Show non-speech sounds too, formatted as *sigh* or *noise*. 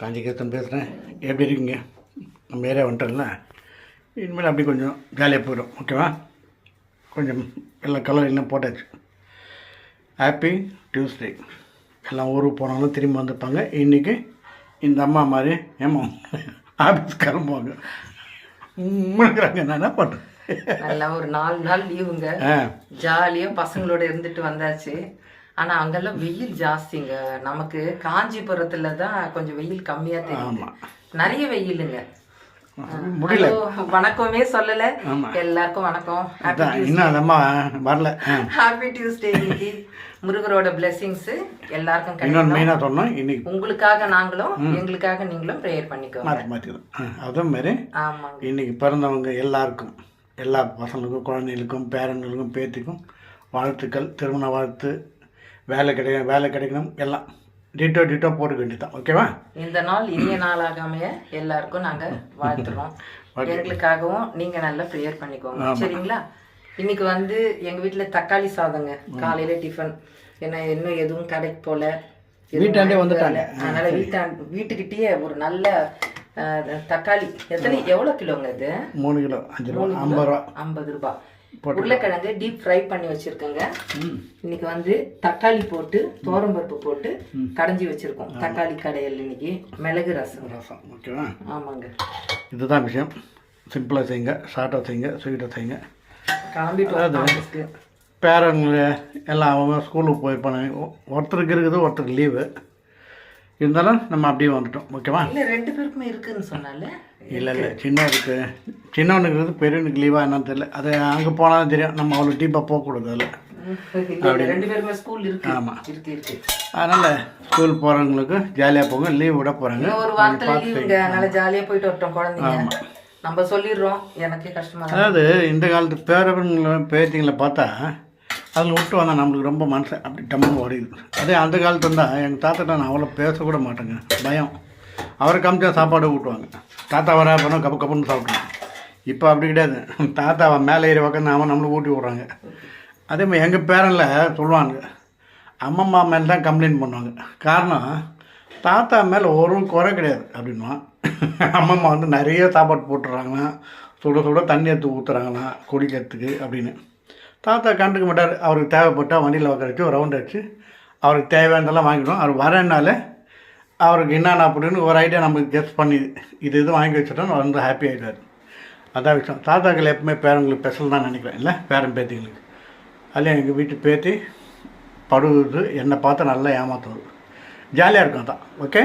காஞ்சிகேத்தன் பேசுகிறேன் எப்படி இருக்கீங்க? நம்ம ஏரியா வந்துட்டோம்ல. இனிமேல் அப்படி கொஞ்சம் ஜாலியாக போயிடும். ஓகேவா கொஞ்சம் எல்லா கலர் எல்லாம் போட்டாச்சு. ஹாப்பி டியூஸ்டே எல்லாம் ஊருக்கு போனாலும் திரும்பி வந்துருப்பாங்க. இன்றைக்கி இந்த அம்மா மாதிரி ஏமா ஆஃபீஸ் கிளம்புவாங்க. முழுக்கிறாங்க நான் என்ன பண்ணுறேன் நல்லா ஒரு நாலு நாள் லீவுங்க ஆ. ஜாலியா பசங்களோட இருந்துட்டு வந்தாச்சு. ஆனா அங்கெல்லாம் வெயில் ஜாஸ்திங்க. நமக்கு காஞ்சிபுரத்துல தான் கொஞ்சம் வெயில் கம்மியா தெரியுது. ஆமாம் நிறைய வெயிலுங்க. முடியல. வணக்கமே சொல்லல. எல்லாருக்கும் வணக்கம். இன்னும் வரல. ஹாப்பி டியூஸ்டே இன்னைக்கு முருகரோட பிளெஸிங்ஸ் எல்லாருக்கும் இன்னொன்று மெயினாக சொன்னோம் இன்னைக்கு உங்களுக்காக நாங்களும் எங்களுக்காக நீங்களும் ப்ரேயர் பண்ணிக்கோங்க. மாற்றி மாற்றிடும் அதே மாதிரி ஆமாங்க. இன்னைக்கு பிறந்தவங்க எல்லாருக்கும் எல்லா பசங்களுக்கும் குழந்தைகளுக்கும் பேரன்களுக்கும் பேத்திக்கும் வாழ்த்துக்கள் திருமண வாழ்த்து வேலை கிடைக்க வேலை கிடைக்கணும் எல்லாம். டிட்டோ டிட்டோ போட்டுக்க வேண்டியதான் ஓகேவா இந்த நாள் இனிய நாளாக அமைய எல்லாருக்கும் நாங்க வாழ்த்துறோம். *laughs* எங்களுக்காகவும் நீங்க நல்லா ப்ரேயர் பண்ணிக்கோங்க. சரிங்களா? இன்னைக்கு வந்து எங்க வீட்ல தக்காளி சாதங்க. காலையில டிஃபன் ஏன்னா இன்னும் எதுவும் கடைக்கு போல. வீட்டாண்டே வந்துட்டாங்க. அதனால வீட்டாண்டு வீட்டுக்கிட்டேயே ஒரு நல்ல தக்காளி. எத்தனை எவ்வளவு கிலோங்க இது? மூணு கிலோ அஞ்சு ரூபா. ஐம்பது ரூபா. ஐம்பது ரூபாய் உருளைக்கிழங்கு டீப் ஃப்ரை பண்ணி வச்சிருக்கேங்க. இன்னைக்கு வந்து தக்காளி போட்டு தோரம்பருப்பு போட்டு கடைஞ்சி வச்சிருக்கோம். தக்காளி கடையல் இன்னைக்கு. மிளகு ரசம். ரசம் ஓகேவா? ஆமாங்க. இதுதான் விஷயம். சிம்பிளாக செய்யுங்க. ஷார்ட்டாக செய்யுங்க. ஸ்வீட்டாக செய்யுங்க. கிளம்பிட்டு பேரங்க எல்லாம் அவங்க ஸ்கூலுக்கு போயிருப்பாங்க. ஒருத்தருக்கு இருக்குது ஒருத்தருக்கு லீவு இருந்தாலும் நம்ம அப்படியே வந்துட்டோம். ஓகேவா? இல்ல ரெண்டு பேருக்குமே இருக்குன்னு சொன்னால இல்லை இல்லை. சின்னவருக்கு சின்னவனுக்கு இருக்குது பெரியவனுக்கு லீவாக என்னன்னு தெரியல. அது அங்கே போனாலும் தெரியும். நம்ம அவ்வளோ டீப்பாக போகக்கூடாது அதில். இல்ல, இல்ல, ரெண்டு பேருமே ஸ்கூல் இருக்கு. ஆமா. இருக்கு இருக்கு. அதனால் ஸ்கூல் போகிறவங்களுக்கு ஜாலியாக போங்க. லீவ் விட போகிறாங்க ஒரு வாரத்துல லீவுங்க அதனால ஜாலியா போயிட்டு வரட்டும் குழந்தைங்க. நம்ம சொல்லிடுறோம். எனக்கே கஷ்டமா இருக்கு. அதாவது இந்த காலத்து பேரவங்களை பேத்திங்களை பார்த்தா அதில் விட்டு வந்தால் நம்மளுக்கு ரொம்ப மனசு அப்படி டம்மு ஓடிடுது. அதே அந்த காலத்து இருந்தால் எங்கள் தாத்தாட்ட நான் அவ்வளோ பேசக்கூட மாட்டேங்க. பயம். அவரை காமிச்சா சாப்பாடு ஊட்டுவாங்க. தாத்தா வரா போனால் கப்பு கப்புன்னு சாப்பிடுவாங்க இப்போ அப்படி கிடையாது. தாத்தா அவன் மேலே ஏறி உக்காந்து அவன் நம்மளுக்கு ஊட்டி விட்றாங்க. அதே மாதிரி எங்கள் பேரனில் சொல்லுவாங்க அம்மம்மா மேலே தான் கம்ப்ளைண்ட் பண்ணுவாங்க. காரணம் தாத்தா மேலே ஒரு குறை கிடையாது அப்படின்னா அம்மம்மா வந்து நிறைய சாப்பாடு போட்டுறாங்கன்னா சுட சுட தண்ணி எடுத்து ஊற்றுறாங்களாம் குடிக்கிறதுக்கு அப்படின்னு. தாத்தா கண்டுக்க மாட்டார். அவருக்கு தேவைப்பட்டால் வண்டியில் உட்கார வச்சு ஒரு ரவுண்ட் அடிச்சு அவருக்கு தேவையானதெல்லாம் வாங்கிடும் அவர் வரனால அவருக்கு என்னென்ன அப்படின்னு ஒரு ஐடியா நமக்கு கெஸ்ட் பண்ணி இது இது வாங்கி வச்சுட்டோம் அவர் வந்து ஹாப்பி ஆகிடுவார் அதான் விஷயம். தாத்தாக்கள் எப்பவுமே பேரங்களுக்கு ஸ்பெஷல் தான் நினைக்கிறேன். இல்லை? பேரன் பேத்திங்களுக்கு அதுலேயும் எங்கள் வீட்டு பேத்தி படுவது என்னை பார்த்து நல்லா ஏமாத்துவது ஜாலியாக இருக்கும் அதான். ஓகே